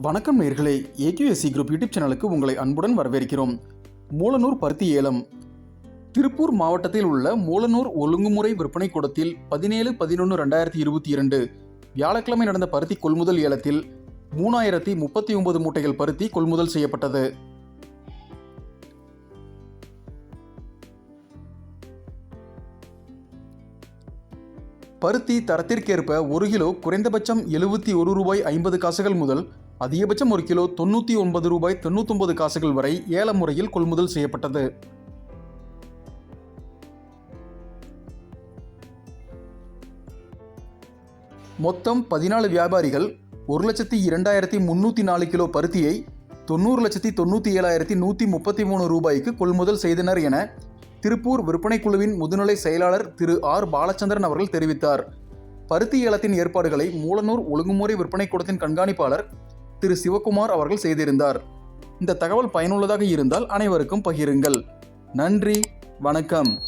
வணக்கம் நேர்களே. AKSC group YouTube சேனலுக்கு உங்களை அன்புடன் வரவேற்கிறோம். மூலனூர் பருத்தி ஏலம். திருப்பூர் மாவட்டத்தில் உள்ள மூலனூர் ஒழுங்குமுறை விற்பனை கூடத்தில் பதினேழு பதினொன்று ரெண்டாயிரத்தி இருபத்தி இரண்டு வியாழக்கிழமை நடந்த பருத்தி கொள்முதல் ஏலத்தில் மூணாயிரத்தி முப்பத்தி ஒன்பது மூட்டைகள் பருத்தி கொள்முதல் செய்யப்பட்டது. பருத்தி தரத்திற்கேற்ப ஒரு கிலோ குறைந்தபட்சம் எழுபத்தி ஒரு ரூபாய் ஐம்பது காசுகள் முதல் அதிகபட்சம் ஒரு கிலோ தொண்ணூற்றி ஒன்பது ரூபாய் தொண்ணூத்தொன்பது காசுகள் வரை ஏல முறையில் கொள்முதல் செய்யப்பட்டது. மொத்தம் பதினாலு வியாபாரிகள் ஒரு லட்சத்தி இரண்டாயிரத்தி முன்னூற்றி நாலு கிலோ பருத்தியை தொண்ணூறு லட்சத்தி தொண்ணூற்றி ஏழாயிரத்தி நூற்றி முப்பத்தி மூணு ரூபாய்க்கு கொள்முதல் செய்தனர் என திருப்பூர் விற்பனை குழுவின் முதுநிலை செயலாளர் திரு ஆர். பாலச்சந்திரன் அவர்கள் தெரிவித்தார். பருத்தி ஏலத்தின் ஏற்பாடுகளை மூலனூர் ஒழுங்குமுறை விற்பனை கூடத்தின் கண்காணிப்பாளர் திரு சிவகுமார் அவர்கள் செய்திருந்தார். இந்த தகவல் பயனுள்ளதாக இருந்தால் அனைவருக்கும் பகிருங்கள். நன்றி வணக்கம்.